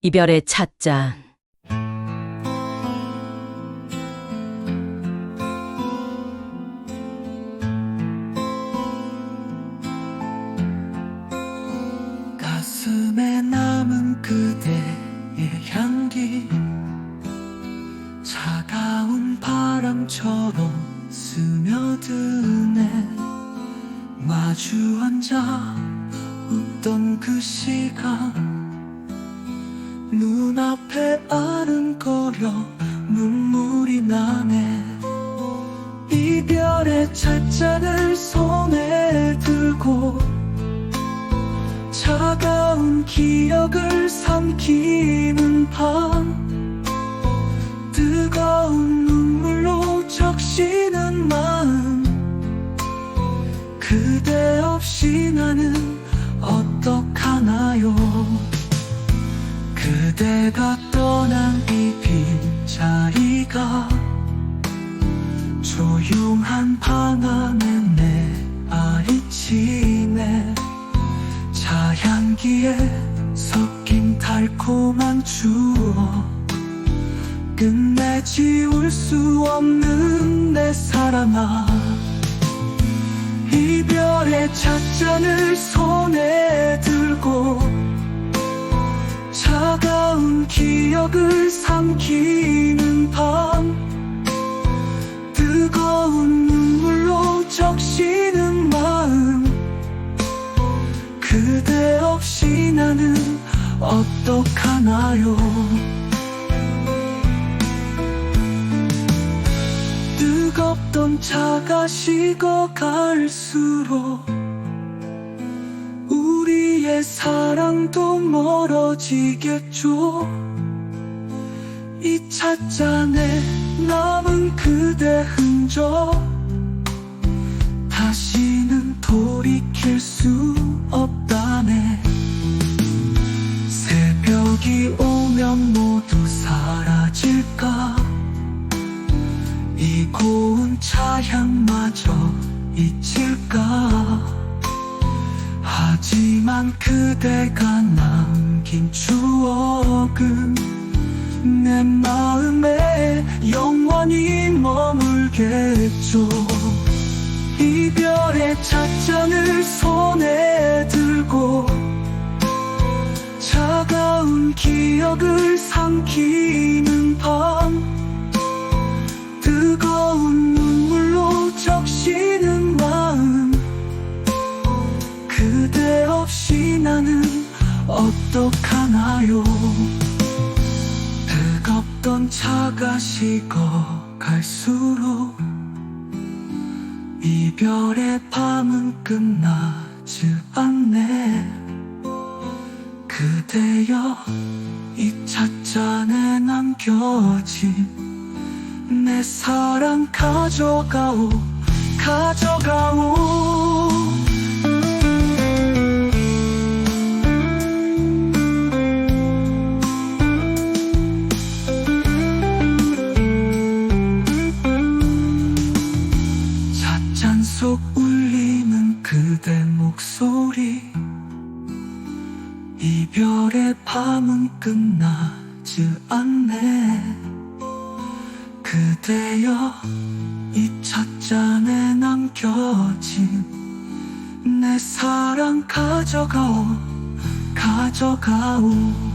이별의 찻잔. 가슴에 남은 그대의 향기 차가운 바람처럼 스며드네 마주 앉아 웃던 그 시간 눈앞에 아른거려 눈물이 나네. 이별의 찻잔을 손에 들고 차가운 기억을 삼키는 밤. 뜨거운 눈물로 적시는 마음. 그대 없이 나는 어떡하나요 그대가 떠난 이 빈자리가 조용한 방 안에 내 아이치네. 차향기에 섞인 달콤한 추억. 끝내 지울 수 없는 내 사랑아. 이별의 찻잔을 손에 들고 차가운 기억을 삼키는 밤. 뜨거운 눈물로 적시는 마음. 그대 없이 나는 어떡하나요? 뜨겁던 차가 식어갈수록 우리의 사랑도 멀어지겠죠? 이 찻잔에 남은 그대 흔적 다시는 돌이킬 수 없다네. 새벽이 오면 모두 사라질까? 이 고운 차향마저 잊힐까 하지만 그대가 남긴 추억은 내 마음에 영원히 머물겠죠. 이별의 찻잔을 손에 들고 차가운 기억을 삼키 어떡하나요? 뜨겁던 차가 식어갈수록 이별의 밤은 끝나지 않네. 그대여 이 찻잔에 남겨진 내 사랑 가져가오 가져가오 그대 목소리. 이별의 밤은 끝나지 않네. 그대여 이 찻잔에 남겨진 내 사랑 가져가오 가져가오